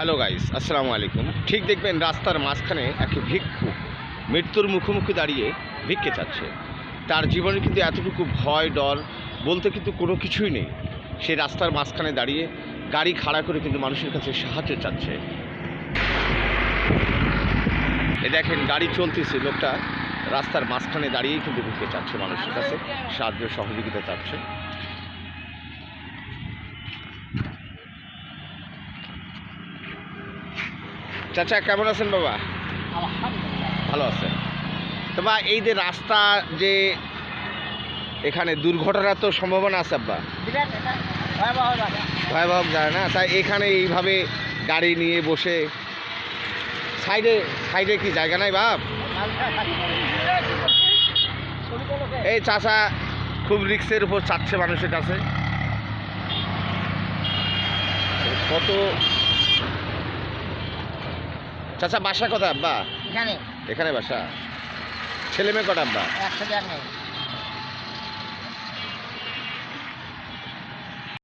Hello guys আসসালামু আলাইকুম ঠিক দেখবেন, রাস্তার মাঝখানে এক ভিক্ষু মৃত্যুর মুখোমুখি দাঁড়িয়ে ভিক্ষে চাচ্ছে। তার জীবনে কিন্তু এতটুকু ভয়, ডর, বলতে কিন্তু কোনো কিছুই নেই। সে রাস্তার মাঝখানে দাঁড়িয়ে গাড়ি খাড়া করে কিন্তু মানুষের কাছে সাহায্য চাচ্ছে। এ দেখেন, গাড়ি চলতেছে। লোকটা রাস্তার মাঝখানে দাঁড়িয়েই কিন্তু ভিক্ষে চাচ্ছে মানুষের কাছে। সাহায্য, সহযোগিতা চাচ্ছে। চাচা কেমন আছেন বাবা? ভালো আছেন। তো বা এই যে রাস্তা যে এখানে দুর্ঘটনার তো সম্ভাবনা আছে আব্বা। ভয়াবহ যায় না? তাই এখানে এইভাবে গাড়ি নিয়ে বসে সাইডে সাইডে কি জায়গা নাই বাপ? এই চাষা খুব রিক্সের উপর চাচ্ছে মানুষের কাছে। কত চাচা বাসা কোথায় আব্বা? এখানে। এখানে বাসা? ছেলে মেয়ে কটা আব্বা? একসাথে এক নেই